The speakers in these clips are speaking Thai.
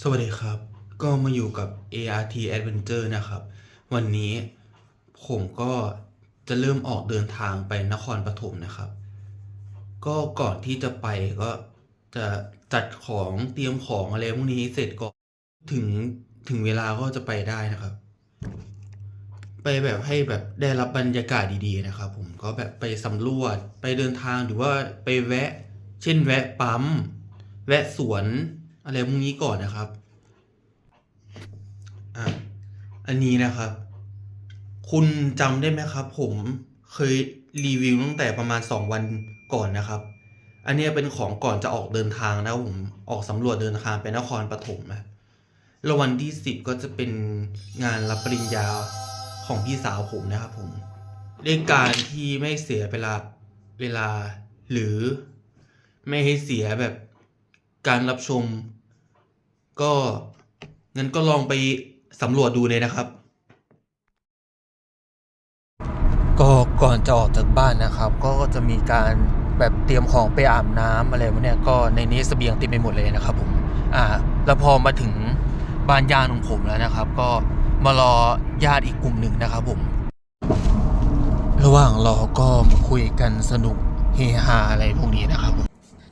สวัสดีครับ ก็มาอยู่กับ ART Adventure นะครับ วันนี้ผมก็จะเริ่มออกเดินทางไปนครปฐมนะครับ ก็ก่อนที่จะไปก็จะจัดของเตรียมของอะไรพวกนี้เสร็จก่อนถึงถึงเวลาก็จะไปได้นะครับ ไปแบบให้แบบได้รับบรรยากาศดีๆนะครับ ผมก็แบบไปสำรวจไปเดินทางหรือว่าไปแวะ เช่นแวะปั๊ม แวะสวน อะไรพวกนี้ก่อนนะครับ อะ อันนี้นะครับ คุณจำได้ไหมครับ ผมเคยรีวิวตั้งแต่ประมาณสองวันก่อนนะครับ อันนี้เป็นของก่อนจะออกเดินทางนะผมออกสำรวจเดินทางไปนครปฐมนะแล้ววันที่สิบก็จะเป็นงานรับปริญญาของพี่สาวผมนะครับผมด้วยการที่ไม่เสียเวลาเวลาหรือไม่ให้เสียแบบการรับชม ก็งั้นก็ลองไปสำรวจดูเลยนะครับ ก็ก่อนจะออกจากบ้านนะครับ ก็จะมีการแบบเตรียมของไปอาบน้ำอะไรพวกเนี้ยก็ในนี้เสบียงเต็มไปหมดเลยนะครับผมอ่าแล้วพอมาถึงบ้านญาติของผมแล้วนะครับ ก็มารอญาติอีกกลุ่มหนึ่งนะครับผม ระหว่างรอก็มาคุยกันสนุกเฮฮาอะไรพวกนี้นะครับผม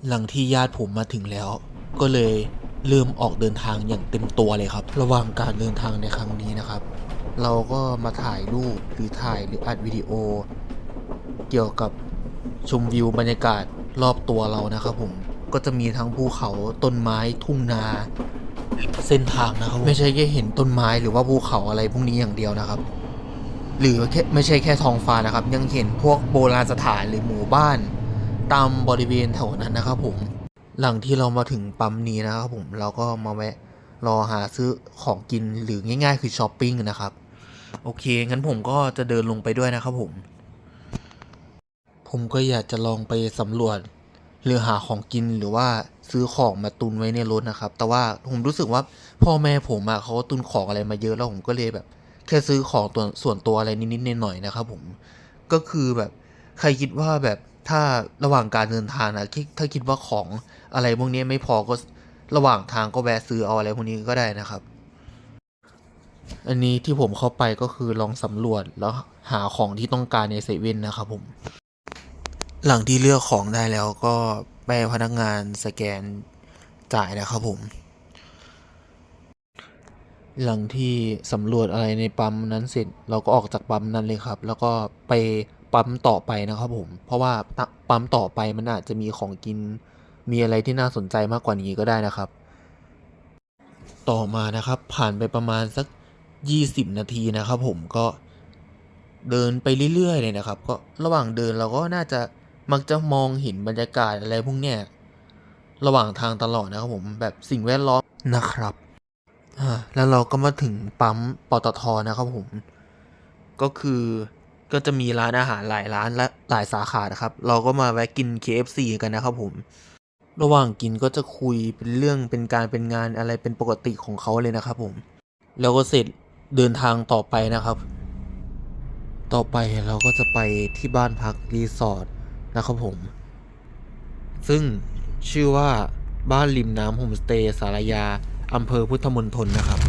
หลังที่ญาติผมมาถึงแล้ว ก็เลย เริ่มออกเดินทางอย่างเต็มตัวเลยครับ ระหว่างการเดินทางในครั้งนี้นะครับ เราก็มาถ่ายรูปหรือถ่ายหรืออัดวิดีโอ เกี่ยวกับชมวิวบรรยากาศรอบตัวเรานะครับผมก็จะมีทั้งภูเขาต้นไม้ทุ่งนาเส้นทางนะครับ ไม่ใช่แค่เห็นต้นไม้หรือว่าภูเขาอะไรพวกนี้อย่างเดียวนะครับ หรือแค่ไม่ใช่แค่ท้องฟ้านะครับ ยังเห็นพวกโบราณสถานหรือหมู่บ้าน ตามบริเวณแถวนั้นนะครับผม หลังที่เรามาถึงปั๊มนี้นะครับผมเราก็มาแวะรอหาซื้อของกินหรือง่าย ๆ คือช้อปปิ้งนะครับโอเคงั้นผมก็จะเดินลงไปด้วยนะครับผม ผมก็อยากจะลองไปสำรวจ หรือหาของกินหรือว่าซื้อของมาตุนไว้ในรถนะครับ แต่ว่าผมรู้สึกว่าพ่อแม่ผมอะเขาตุนของอะไรมาเยอะแล้วผมก็เลยแบบ แค่ซื้อของตัวส่วนตัวอะไรนิดๆหน่อยๆนะครับผมก็คือแบบใครคิดว่าแบบ ถ้าระหว่างการเดินทางนะถ้าคิดว่าของอะไรพวกนี้ไม่พอก็ระหว่างทางก็แวะซื้อเอาอะไรพวกนี้ก็ได้นะครับ อันนี้ที่ผมเข้าไปก็คือลองสำรวจแล้วหาของที่ต้องการในเซเว่นนะครับผม หลังที่เลือกของได้แล้วก็ไปพนักงานสแกนจ่ายนะครับผม หลังที่สำรวจอะไรในปั๊มนั้นเสร็จ เราก็ออกจากปั๊มนั้นเลยครับ แล้วก็ไป ปั๊มต่อไปนะครับผม เพราะว่าปั๊มต่อไปมันอาจจะมีของกิน มีอะไรที่น่าสนใจมากกว่านี้ก็ได้นะครับ ต่อมานะครับ ผ่านไปประมาณสัก 20 นาทีนะครับ ผมก็เดินไปเรื่อยๆเลยนะครับ ก็ระหว่างเดินเราก็น่าจะมักจะมองเห็นบรรยากาศอะไรพวกเนี้ยระหว่างทางตลอดนะครับผมแบบสิ่งแวดล้อมนะครับแล้วเราก็มาถึงปั๊มปตทนะครับผม ก็คือ ก็จะมีร้านอาหารหลายร้านและหลายสาขานะครับ เราก็มาแวะกิน KFC กันนะครับผม ระหว่างกินก็จะคุยเป็นเรื่องเป็นการเป็นงานอะไรเป็นปกติของเขาเลยนะครับผม แล้วก็เสร็จเดินทางต่อไปนะครับ ต่อไปเราก็จะไปที่บ้านพักรีสอร์ทนะครับผม ซึ่งชื่อว่าบ้านริมน้ำโฮมสเตย์สารยาอำเภอพุทธมณฑลนะครับ